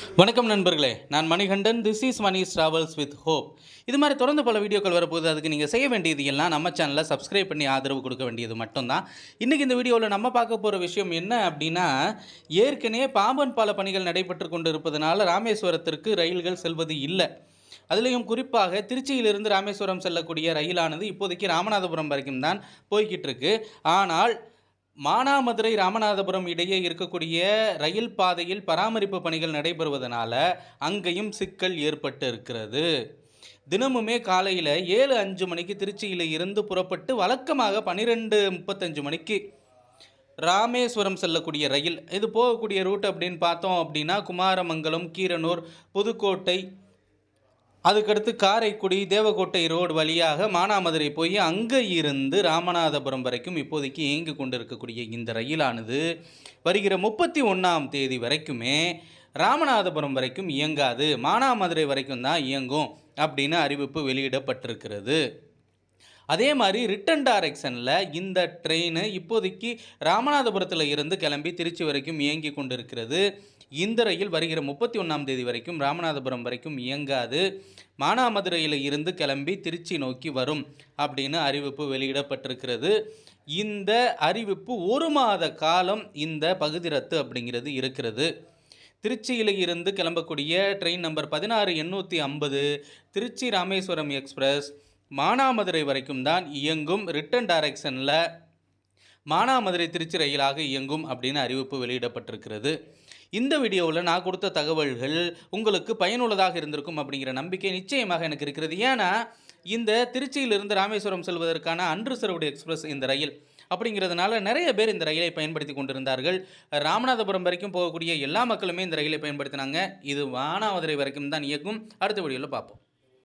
வணக்கம் நண்பர்களே நான் Manikandan. This is Mani travels with hope இது மாதிரி தொடர்ந்து பல வீடியோக்கள் வரப்போகுது. அதுக்கு நீங்கள் செய்ய வேண்டியது எல்லாம் நம்ம சேனலில் சப்ஸ்கிரைப் பண்ணி ஆதரவு கொடுக்க வேண்டியது மட்டும்தான். இன்றைக்கி இந்த வீடியோவில் நம்ம பார்க்க போகிற விஷயம் என்ன அப்படின்னா ஏற்கனவே பாம்பன் பால பணிகள் நடைபெற்று கொண்டு இருப்பதனால ராமேஸ்வரத்திற்கு ரயில்கள் செல்வது இல்லை. அதுலேயும் குறிப்பாக திருச்சியிலிருந்து ராமேஸ்வரம் செல்லக்கூடிய ரயிலானது இப்போதைக்கு ராமநாதபுரம் வரைக்கும் தான் போய்கிட்டு இருக்கு. ஆனால் மானாமதுரை ராமநாதபுரம் இடையே இருக்கக்கூடிய ரயில் பாதையில் பராமரிப்பு பணிகள் நடைபெறுவதனால அங்கேயும் சிக்கல் ஏற்பட்டு இருக்கிறது தினமுமே காலையில் ஏழு அஞ்சு மணிக்கு திருச்சியில் இருந்து புறப்பட்டு வழக்கமாக பன்னிரெண்டு முப்பத்தஞ்சு மணிக்கு ராமேஸ்வரம் செல்லக்கூடிய ரயில். இது போகக்கூடிய ரூட் அப்படின்னு பார்த்தோம் அப்படின்னா குமாரமங்கலம் கீரனூர் புதுக்கோட்டை அதுக்கடுத்து காரைக்குடி தேவக்கோட்டை ரோடு வழியாக மானாமதுரை போய் அங்கே இருந்து ராமநாதபுரம் வரைக்கும் இப்போதைக்கு இயங்கி கொண்டிருக்கக்கூடிய இந்த ரயிலானது வருகிற முப்பத்தி ஒன்றாம் தேதி வரைக்குமே ராமநாதபுரம் வரைக்கும் இயங்காது. மானாமதுரை வரைக்கும் தான் இயங்கும் அப்படின்னு அறிவிப்பு வெளியிடப்பட்டிருக்கிறது. அதே மாதிரி ரிட்டன் டைரக்ஷனில் இந்த ட்ரெயின் இப்போதைக்கு ராமநாதபுரத்தில் இருந்து கிளம்பி திருச்சி வரைக்கும் இயங்கி கொண்டிருக்கிறது. இந்த ரயில் வருகிற முப்பத்தி ஒன்றாம் தேதி வரைக்கும் ராமநாதபுரம் வரைக்கும் இயங்காது. மானாமதுரையில் இருந்து கிளம்பி திருச்சி நோக்கி வரும் அப்படின்னு அறிவிப்பு வெளியிடப்பட்டிருக்கிறது. இந்த அறிவிப்பு ஒரு மாத காலம் இந்த பகுதி ரத்து அப்படிங்கிறது இருக்கிறது. திருச்சியில் இருந்து கிளம்பக்கூடிய ட்ரெயின் நம்பர் பதினாறு எண்ணூற்றி ஐம்பது திருச்சி ராமேஸ்வரம் எக்ஸ்பிரஸ் மானாமதுரை வரைக்கும் தான் இயங்கும் ரிட்டன் டைரக்ஷனில் மானாமதுரை திருச்சி ரயிலாக இயங்கும் அப்படின்னு அறிவிப்பு வெளியிடப்பட்டிருக்கிறது. இந்த வீடியோவில் நான் கொடுத்த தகவல்கள் உங்களுக்கு பயனுள்ளதாக இருந்திருக்கும் அப்படிங்கிற நம்பிக்கை நிச்சயமாக எனக்கு இருக்கிறது. ஏன்னா இந்த திருச்சியிலிருந்து ராமேஸ்வரம் செல்வதற்கான அன்ரிசர்வ்டு எக்ஸ்பிரஸ் இந்த ரயில் அப்படிங்கிறதுனால நிறைய பேர் இந்த ரயிலை பயன்படுத்தி கொண்டிருந்தார்கள். ராமநாதபுரம் வரைக்கும் போகக்கூடிய எல்லா மக்களுமே இந்த ரயிலை பயன்படுத்தினாங்க. இது வானாமதுரை வரைக்கும் தான் இயக்கும் அடுத்த வீடியோவில் பார்ப்போம்.